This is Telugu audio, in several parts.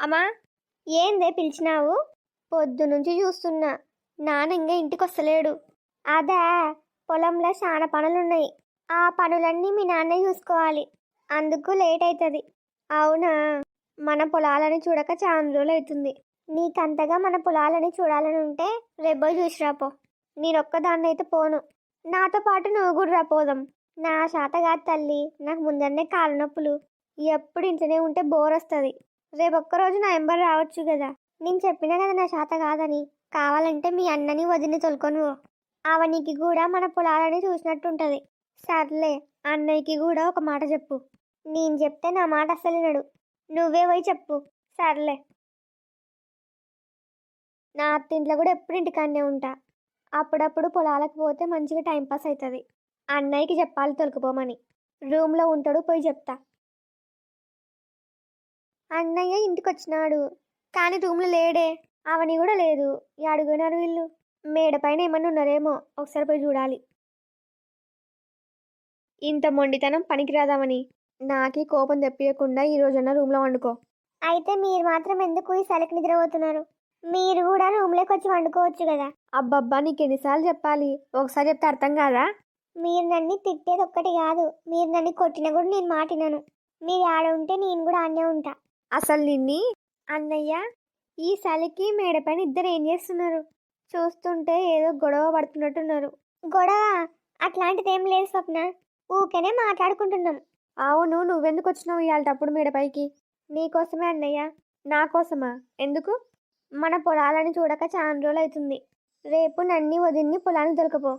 అమ్మా ఏందే పిలిచినావు? పొద్దునుంచి చూస్తున్నా. నాన్న ఇంకా ఇంటికి వస్తలేడు అదే పొలంలో చాలా పనులున్నాయి. ఆ పనులన్నీ మీ నాన్నే చూసుకోవాలి. అందుకు లేట్ అవుతుంది అవునా? మన పొలాలని చూడక చాలా రోజులు అవుతుంది నీకంతగా మన పొలాలని చూడాలని ఉంటే రేపో చూసిరాపో నేను అయితే పోను. నాతో పాటు నువ్వు కూడా రాపోదాం నా శాత కాదు తల్లి. నాకు ముందరనే కాళ్ళ నొప్పులు. ఎప్పుడు ఇంట్లోనే ఉంటే బోర్ వస్తుంది. రేపు ఒక్కరోజు నా ఎంబర్ రావచ్చు కదా నేను చెప్పినా కదా నా శాత కాదని. కావాలంటే మీ అన్నని వదిలి తొలుకొను అవనికి కూడా మన పొలాలని చూసినట్టుంటది. సర్లే అన్నయ్యకి కూడా ఒక మాట చెప్పు. నేను చెప్తే నా మాట అస్సలు నడు నువ్వే పోయి చెప్పు. సర్లే. నా అత్తింట్లో కూడా ఎప్పుడు ఇంటికాడనే ఉంటా. అప్పుడప్పుడు పొలాలకు పోతే మంచిగా టైంపాస్ అవుతుంది అన్నయ్యకి చెప్పాలి తొలకపోమని. రూమ్లో ఉంటాడు పోయి చెప్తా. అన్నయ్య ఇంటికి వచ్చినాడు కానీ రూమ్లో లేడే. అవని కూడా లేదు. అడుగున్నారు వీళ్ళు? మేడ పైన ఏమన్నా ఉన్నారేమో? ఒకసారి పోయి చూడాలి. ఇంత మొండితనం పనికిరాదామని నాకి కోపం తెప్పియకుండా ఈ రోజున రూమ్లో వండుకో. అయితే మీరు మాత్రం ఎందుకు ఈ సలికి నిద్రపోతున్నారు? మీరు కూడా రూమ్లోకి వచ్చి వండుకోవచ్చు కదా? అబ్బబ్బా నీకు ఎన్నిసార్లు చెప్పాలి? ఒకసారి చెప్తే అర్థం కాదా? మీరు నన్ను తిట్టేది ఒక్కటి కాదు. మీరు నన్ను కొట్టినా కూడా నేను మాటినాను. మీరు ఆడ ఉంటే నేను కూడా ఆడనే ఉంటా. అసలు నిన్ని? అన్నయ్య ఈ చలికి మేడపైన ఇద్దరు ఏం చేస్తున్నారు? చూస్తుంటే ఏదో గొడవ పడుతున్నట్టున్నారు. గొడవ? అట్లాంటిది ఏం లేదు స్వప్న. ఊకనే మాట్లాడుకుంటున్నాం. అవును నువ్వెందుకు వచ్చినావు ఇవాళటప్పుడు మేడపైకి నీకోసమే అన్నయ్య. నా కోసమా? ఎందుకు? మన పొలాలని చూడక చాలా రోజులు అవుతుంది రేపు నన్ని వదిన్ని పొలాన్ని దొరకపో.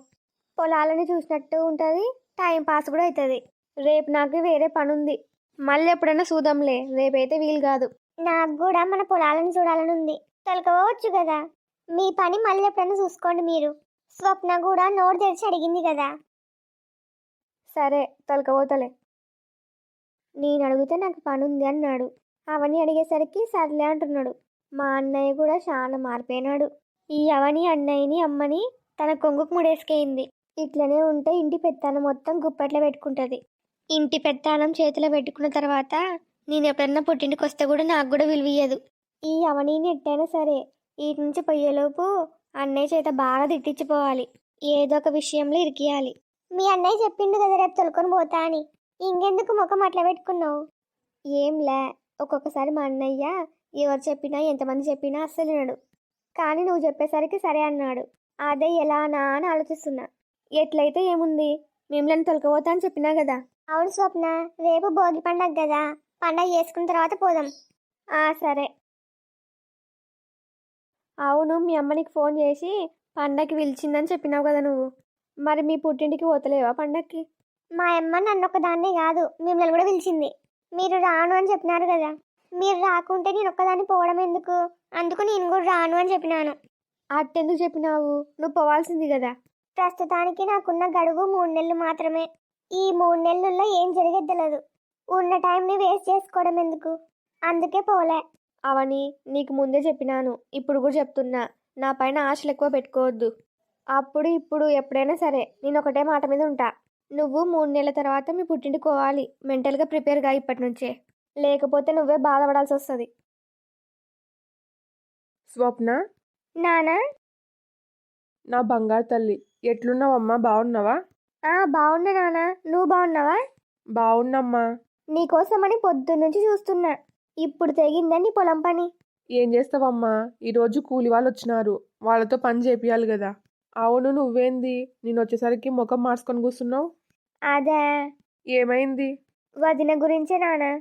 పొలాలని చూసినట్టు ఉంటుంది టైం పాస్ కూడా అవుతుంది రేపు నాకు వేరే పని ఉంది మళ్ళీ ఎప్పుడైనా చూద్దాంలే రేపైతే వీలు కాదు. నాకు కూడా మన పొలాలను చూడాలని ఉంది. తొలకపోవచ్చు కదా? మీ పని మళ్ళీ ఎప్పుడైనా చూసుకోండి మీరు. స్వప్న కూడా నోరు తెరిచి అడిగింది కదా? సరే తొలకపోతలే. నేను అడిగితే నాకు పని ఉంది అన్నాడు. అవని అడిగేసరికి సర్లే అంటున్నాడు. మా అన్నయ్య కూడా చాలా మారిపోయినాడు. ఈ అవని అన్నయ్యని అమ్మని తన కొంగుకు ముడేసుకేయింది. ఇట్లనే ఉంటే ఇంటి పెత్తానం మొత్తం గుప్పట్లో పెట్టుకుంటుంది. ఇంటి పెత్తానం చేతిలో పెట్టుకున్న తర్వాత నేను ఎప్పుడన్నా పుట్టింటికి వస్తే కూడా నాకు కూడా విలువయ్యదు. ఈ అవనీని ఎట్టైనా సరే వీటి నుంచి పోయేలోపు అన్నయ్య చేత బాగా తిట్టించిపోవాలి. ఏదో ఒక విషయంలో ఇరికియాలి. మీ అన్నయ్య చెప్పిండు కదా రేపు తొలుకొని పోతా అని. ఇంకెందుకు ముఖం అట్లా పెట్టుకున్నావు? ఏంలే ఒక్కొక్కసారి మా అన్నయ్య ఎవరు చెప్పినా ఎంతమంది చెప్పినా అస్సలు వినడు. కానీ నువ్వు చెప్పేసరికి సరే అన్నాడు. అదే ఎలానా అని ఆలోచిస్తున్నా. ఎట్లయితే ఏముంది? మిమ్మల్ని తొలకపోతా అని చెప్పినా కదా. అవును స్వప్న రేపు భోగి పండగ కదా పండగ చేసుకున్న తర్వాత పోదాం. ఆ సరే. అవును మీ అమ్మనికి ఫోన్ చేసి పండగకి పిలిచిందని చెప్పినావు కదా నువ్వు. మరి మీ పుట్టింటికి పోతలేవా పండగకి మా అమ్మ నన్ను ఒకదాన్నే కాదు మిమ్మల్ని కూడా పిలిచింది. మీరు రాను అని చెప్పినారు కదా మీరు రాకుంటే నేను ఒక్కదాన్ని పోవడం ఎందుకు? అందుకు నేను కూడా రాను అని చెప్పినాను. అట్టెందుకు చెప్పినావు? నువ్వు పోవాల్సింది కదా ప్రస్తుతానికి నాకున్న గడువు మూడు నెలలు మాత్రమే. ఈ మూడు నెలల్లో ఏం తెలియదు ఉన్న టైంని వేస్ట్ చేసుకోవడం ఎందుకు? అందుకే పోలే. అవని నీకు ముందే చెప్పినాను. ఇప్పుడు కూడా చెప్తున్నా. నా పైన ఆశలు ఎక్కువ పెట్టుకోవద్దు. అప్పుడు ఇప్పుడు ఎప్పుడైనా సరే నేను ఒకటే మాట మీద ఉంటా. నువ్వు మూడు నెలల తర్వాత మీ పుట్టింటికి పోవాలి. మెంటల్గా ప్రిపేర్గా ఇప్పటి నుంచే. లేకపోతే నువ్వే బాధపడాల్సి వస్తుంది. స్వప్న? నానా? నా బంగారు తల్లి. ఎట్లున్నావమ్మా? బాగున్నావా? ఆ బాగున్నా నానా. నువ్వు బాగున్నావా? బాగున్నమ్మా. నీకోసమని పొద్దు నుంచి చూస్తున్నా. ఇప్పుడు తెగిందని పొలం పని? ఏం చేస్తావమ్మా? ఈరోజు కూలి వాళ్ళు వచ్చినారు. వాళ్ళతో పని చేపియాలి కదా. అవును నువ్వేంది? నేను వచ్చేసరికి ముఖం మార్చుకొని కూర్చున్నావు? అదే. ఏమైంది? వదిన గురించే నానా.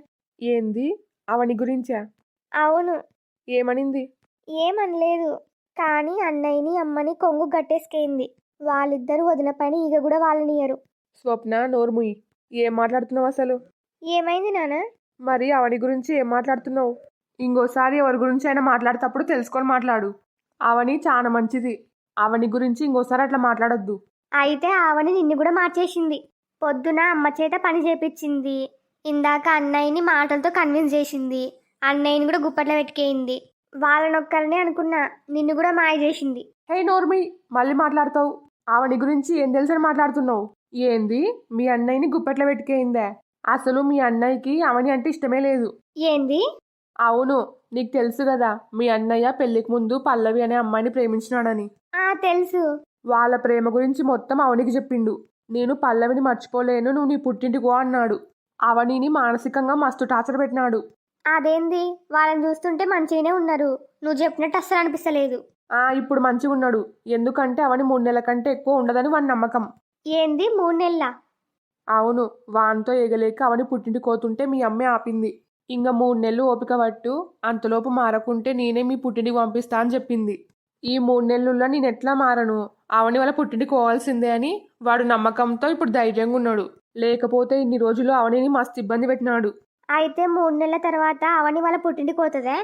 ఏంది? అవని గురించా? అవును. ఏమనింది? ఏమనలేదు. కానీ అన్నయ్యని అమ్మని కొంగు గట్టేసుకేయింది వాళ్ళిద్దరూ వదిన పైన ఈగ కూడా వాళ్ళనియరు స్వప్న నోర్ముయి ఏం మాట్లాడుతున్నావు అసలు? ఏమైంది నానా మరి అవని గురించి ఏం మాట్లాడుతున్నావు? ఇంకోసారి ఎవరి గురించి అయినా మాట్లాడేటప్పుడు తెలుసుకొని మాట్లాడు. అవని చాలా మంచిది. అవని గురించి ఇంకోసారి అట్లా మాట్లాడొద్దు. అయితే ఆవని నిన్ను కూడా మార్చేసింది. పొద్దున అమ్మ చేత పని చేపించింది. ఇందాక అన్నయ్యని మాటలతో కన్విన్స్ చేసింది. అన్నయ్యని కూడా గుప్పట్లో పెట్టుకేయింది వాళ్ళనొక్కరినే అనుకున్నా నిన్ను కూడా మాయ చేసింది. హే నోర్మి మళ్ళీ మాట్లాడతావు. ఆవని గురించి ఏం తెలుసని మాట్లాడుతున్నావు? ఏంది? మీ అన్నయ్యని గుప్పెట్లో పెట్టుకేయిందే అసలు మీ అన్నయ్యకి అవని అంటే ఇష్టమే లేదు. ఏంది? అవును నీకు తెలుసు కదా మీ అన్నయ్య పెళ్ళికి ముందు పల్లవి అనే అమ్మాయిని ప్రేమించినాడని. ఆ తెలుసు. వాళ్ళ ప్రేమ గురించి మొత్తం అవనికి చెప్పిండు. నేను పల్లవిని మర్చిపోలేను నువ్వు నీ పుట్టింటికి అన్నాడు. అవనిని మానసికంగా మస్తు టార్చర్ పెట్టినాడు. అదేంది? వాళ్ళని చూస్తుంటే మంచిగానే ఉన్నారు. నువ్వు చెప్పినట్టు అస్సలు అనిపిస్తలేదు. ఇప్పుడు మంచిగా ఉన్నాడు. ఎందుకంటే అవని మూడు నెలల కంటే ఎక్కువ ఉండదని వాడి నమ్మకం. ఏంది మూడు నెలల? అవును వానితో ఎగలేక అవని పుట్టింటి కోతుంటే మీ అమ్మే ఆపింది. ఇంకా మూడు నెలలు ఓపిక పట్టు అంతలోపు మారకుంటే నేనే మీ పుట్టింటికి పంపిస్తా అని చెప్పింది. ఈ మూడు నెలల్లో నేను ఎట్లా మారను? అవని వాళ్ళ పుట్టింటికి పోవాల్సిందే అని వాడు నమ్మకంతో ఇప్పుడు ధైర్యంగా ఉన్నాడు. లేకపోతే ఇన్ని రోజులు అవనిని మస్తు ఇబ్బంది పెట్టినాడు. అయితే మూడు నెలల తర్వాత అవని వాళ్ళ పుట్టింటికి పోతుందే?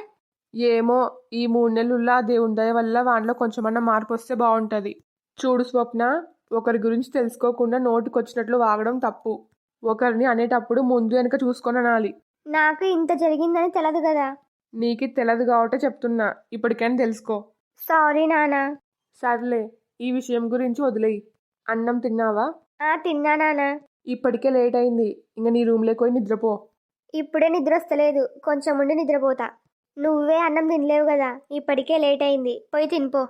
ఏమో ఈ మూడు నెలల్లో దేవుని దయ వల్ల వానిలో కొంచెమన్నా మార్పు వస్తే బాగుంటుంది. చూడు స్వప్న ఒకరి గురించి తెలుసుకోకుండా నోటికొచ్చినట్లు వాగడం తప్పు. ఒకరిని అనేటప్పుడు ముందు వెనక చూసుకొని అనాలి. నాకు ఇంత జరిగిందని తెలదు కదా. నీకు తెలియదు కాబట్టి చెప్తున్నా. ఇప్పటికైనా తెలుసుకో. సారీ నానా సర్లే ఈ విషయం గురించి వదిలేయి. అన్నం తిన్నావా? ఆ తిన్నా నానా ఇప్పటికే లేట్ అయింది. ఇంక నీ రూమ్లోకి పోయి నిద్రపో. ఇప్పుడే నిద్ర వస్తలేదు కొంచెం ఉండి నిద్రపోతా. నువ్వే అన్నం తినలేవు కదా ఇప్పటికే లేట్ అయింది పోయి తినిపో.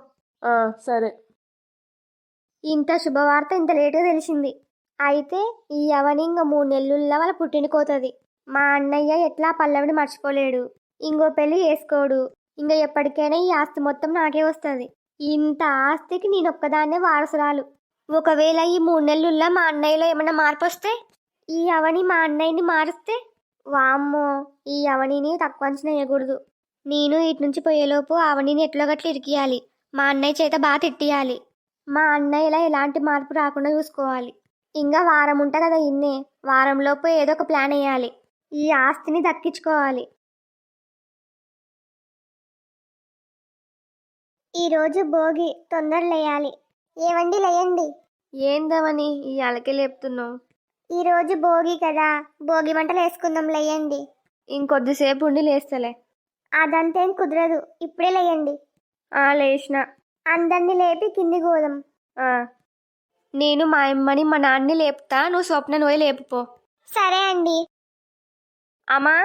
ఆ, సరే. ఇంత శుభవార్త ఇంత లేటుగా తెలిసింది. అయితే ఈ అవని ఇంక మూడు నెలల్లో వాళ్ళ పుట్టినకోతుంది మా అన్నయ్య ఎట్లా పల్లవిని మర్చిపోలేడు. ఇంకో పెళ్ళి చేసుకోడు. ఇంకా ఎప్పటికైనా ఈ ఆస్తి మొత్తం నాకే వస్తుంది. ఇంత ఆస్తికి నేను ఒక్కదాన్నే వారసురాలు. ఒకవేళ ఈ మూడు నెలల్లో మా అన్నయ్యలో ఏమైనా మార్పు వస్తే ఈ అవని మా అన్నయ్యని మారుస్తే వామ్మో ఈ అవనిని తక్కువ అంచనా వేయకూడదు. నేను ఇటు నుంచి పోయేలోపు అవనిని ఎట్లో గట్ల ఇరికియాలి. మా అన్నయ్య చేత బాగా తిట్టియాలి. మా అన్నయ్యలా ఎలాంటి మార్పు రాకుండా చూసుకోవాలి. ఇంకా వారం ఉంటా కదా ఇన్నే వారంలోపు ఏదో ఒక ప్లాన్ వేయాలి ఈ ఆస్తిని దక్కించుకోవాలి. ఈరోజు భోగి తొందర లేయాలి. ఏవండి లేయండి? ఏందవని ఈ అలకే లేపుతున్నావు? ఈరోజు భోగి కదా భోగి మంటలు వేసుకుందాం లేయండి. ఇంకొద్దిసేపు ఉండి లేస్తలే. అదంతేం కుదరదు. ఇప్పుడే లేయండి. ఆ లేచిన. అందరినీ లేపి కింది గోదాం. నేను మా అమ్మని మా నాన్నని లేపుతా. నువ్వు స్వప్న పోయి లేపుపో. సరే అండి. అమ్మా?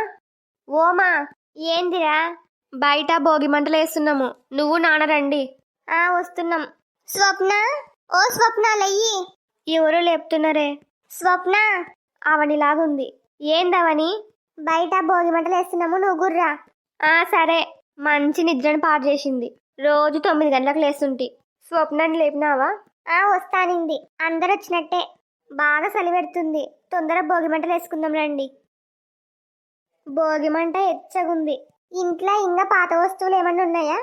ఓమా ఏందిరా? బయట భోగి మంటలు వేస్తున్నాము. నువ్వు నాన్న రండి. ఆ వస్తున్నాం. స్వప్న? ఓ స్వప్న లెయ్యి ఎవరు లేపుతున్నారే. స్వప్న? అవనిలాగుంది. ఏందవని? బయట భోగి మంటలు వేస్తున్నాము నువ్వు గుర్రా. ఆ సరే. మంచి నిద్రను పాడు చేసింది. రోజు తొమ్మిది గంటలకు లేస్తుంటి. స్వప్నాన్ని లేపినావా? ఆ వస్తానింది. అందరు వచ్చినట్టే. బాగా చలి పెడుతుంది. తొందర భోగి మంటలు వేసుకుందాం రండి. భోగి మంట ఎచ్చగుంది. ఇంట్లో ఇంకా పాత వస్తువులు ఏమన్నా ఉన్నాయా?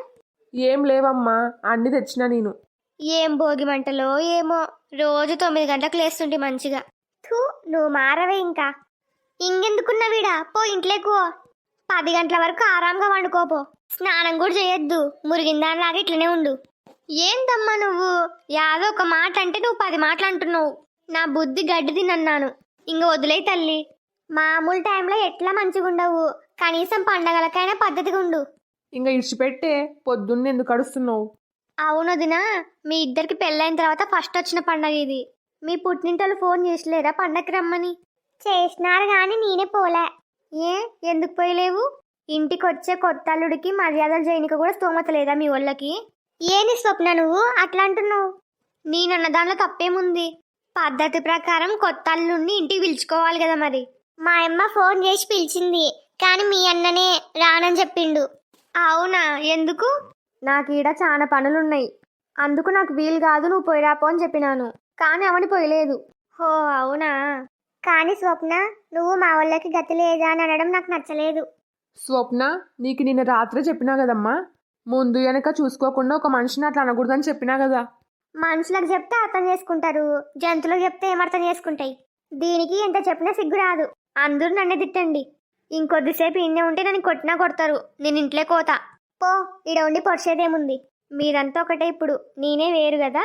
ఏం లేవమ్మా. అన్ని తెచ్చినా నేను. ఏం భోగి మంటలో ఏమో. రోజు తొమ్మిది గంటలకు లేస్తుంటే మంచిగా. థూ నువ్వు మారవే ఇంకా. ఇంకెందుకున్న వీడా పో ఇంట్లోకి పో. పది గంటల వరకు ఆరాంగా వండుకోపో స్నానం కూడా చేయొద్దు. మురిగిందానిలాగా ఇట్లనే ఉండు. ఏందమ్మా నువ్వు? యాదో ఒక మాట అంటే నువ్వు పది మాటలు అంటున్నావు. నా బుద్ధి గడ్డి తినన్నాను ఇంక వదిలే తల్లి. మామూలు టైంలో ఎట్లా మంచిగా ఉండవు కనీసం పండగలకైనా పద్ధతిగా ఉండు. ఇంకా ఇడిచిపెట్టే పొద్దున్న ఎందుకు అడుస్తున్నావు? అవును వదినా మీ ఇద్దరికి పెళ్ళైన తర్వాత ఫస్ట్ వచ్చిన పండగ ఇది. మీ పుట్టింటోళ్ళు ఫోన్ చేసలేరా పండగకి రమ్మని? చేసినారు కానీ నేనే పోలే. ఏ? ఎందుకు పోయలేవు? ఇంటికి వచ్చే కొత్త అల్లుడికి మర్యాదలు చేయనికి కూడా స్తోమత లేదా మీ వాళ్ళకి ఏని స్వప్న నువ్వు? అట్లా అంటున్నావు నేనన్న దానిలో తప్పేముంది? పద్ధతి ప్రకారం కొత్త అల్లుడిని ఇంటికి పిలుచుకోవాలి కదా మరి. మా అమ్మ ఫోన్ చేసి పిలిచింది కానీ మీ అన్ననే రానని చెప్పిండు. అవునా? ఎందుకు? నాకు ఈడ చాలా పనులున్నాయి. అందుకు నాకు వీలు కాదు నువ్వు పోయిరాపో అని చెప్పినాను. కానీ అవని పోయలేదు. హో అవునా? కానీ స్వప్న నువ్వు మా వాళ్ళకి గతి లేదా అని అనడం నాకు నచ్చలేదు. స్వప్న నీకు నిన్న రాత్రే చెప్పినా కదమ్మా? ముందు వెనక చూసుకోకుండా ఒక మనిషిని అట్లా అనకూడదని చెప్పినా కదా? మనుషులకు చెప్తే అర్థం చేసుకుంటారు. జంతువులకు చెప్తే ఏమర్థం చేసుకుంటాయి? దీనికి ఎంత చెప్పినా సిగ్గు రాదు. అందరూ నన్నే తిట్టండి. ఇంకొద్దిసేపు ఇన్నే ఉంటే నన్ను కొట్టినా కొడతారు. నేను ఇంట్లో కోత పో ఈడ ఉండి పొడిచేదేముంది? మీరంతా ఒకటే ఇప్పుడు. నేనే వేరు కదా.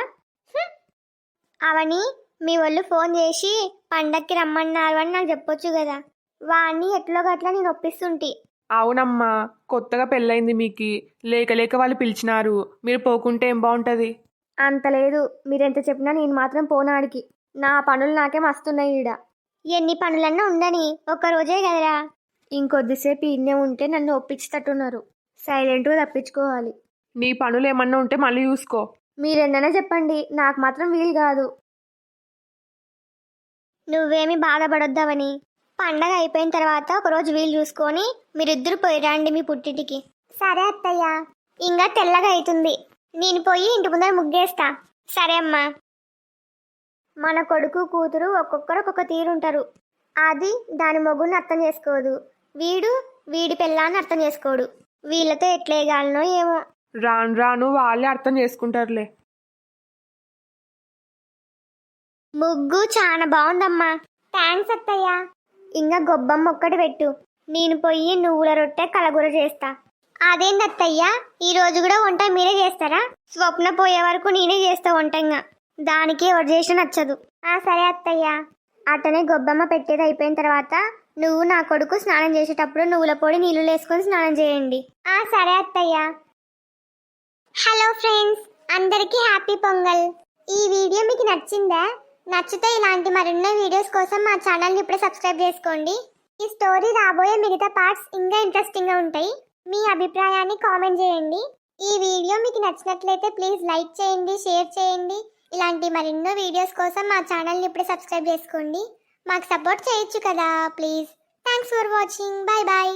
అవని మీ వాళ్ళు ఫోన్ చేసి పండక్కి రమ్మన్నారు అని నాకు చెప్పొచ్చు కదా. వాణ్ణి ఎట్లో గట్లా నేను ఒప్పిస్తుంటి. అవునమ్మా కొత్తగా పెళ్ళయింది మీకు. లేక లేక వాళ్ళు పిలిచినారు. మీరు పోకుంటే ఏం బాగుంటుంది అంత లేదు. మీరెంత చెప్పినా నేను మాత్రం పోనాడికి. నా పనులు నాకే మస్తున్నాయి ఈడ. ఎన్ని పనులన్నా ఉండని. ఒక్క రోజే కదరా. ఇంకొద్దిసేపు ఇన్నే ఉంటే నన్ను ఒప్పించేటట్టున్నారు. సైలెంట్గా తప్పించుకోవాలి. నీ పనులు ఏమన్నా ఉంటే మళ్ళీ చూసుకో. మీరెన్నైనా చెప్పండి. నాకు మాత్రం వీలు కాదు. నువ్వేమి బాధపడొద్దావని. పండగ అయిపోయిన తర్వాత ఒకరోజు వీలు చూసుకొని మీరిద్దరు పోయి రండి మీ పుట్టింటికి. సరే అత్తయ్య. ఇంకా తెల్లగా అవుతుంది నేను పోయి ఇంటి ముందర ముగ్గేస్తా. సరే అమ్మా. మన కొడుకు కూతురు ఒక్కొక్కరు ఒక్కొక్క తీరుంటారు అది దాని మొగుని అర్థం చేసుకోదు. వీడు వీడి పెళ్ళాన్ని అర్థం చేసుకోడు. వీళ్ళతో ఎట్లేగాలనో ఏమో. రాను రాను వాళ్ళే అర్థం చేసుకుంటారులే. ముగ్గు చాలా బాగుందమ్మా. థ్యాంక్స్ అత్తయ్య. ఇంకా గొబ్బమ్మ ఒక్కటి పెట్టు. నేను పోయి నువ్వుల రొట్టె కలగూర చేస్తా. అదేంది అత్తయ్య? ఈ రోజు కూడా వంట మీరే చేస్తారా? స్వప్న పోయే వరకు నేనే చేస్తా వంట ఇంకా దానికి ఎవరు చేసినా నచ్చదు. ఆ సరే అత్తయ్య. అట్టనే గొబ్బమ్మ పెట్టేది అయిపోయిన తర్వాత నువ్వు నా కొడుకు స్నానం చేసేటప్పుడు నువ్వుల పొడి నీళ్ళు వేసుకొని స్నానం చేయండి. ఆ సరే అత్తయ్య. హలో ఫ్రెండ్స్ అందరికీ హ్యాపీ పొంగల్. ఈ వీడియో మీకు నచ్చిందా? నచ్చితే ఇలాంటి మరిన్నో వీడియోస్ కోసం మా ఛానల్ని ఇప్పుడే సబ్స్క్రైబ్ చేసుకోండి. ఈ స్టోరీ రాబోయే మిగతా పార్ట్స్ ఇంకా ఇంట్రెస్టింగ్గా ఉంటాయి. మీ అభిప్రాయాన్ని కామెంట్ చేయండి. ఈ వీడియో మీకు నచ్చినట్లయితే ప్లీజ్ లైక్ చేయండి షేర్ చేయండి. ఇలాంటి మరెన్నో వీడియోస్ కోసం మా ఛానల్ని ఇప్పుడే సబ్స్క్రైబ్ చేసుకోండి. మాకు సపోర్ట్ చేయొచ్చు కదా please. Thanks for watching. Bye bye.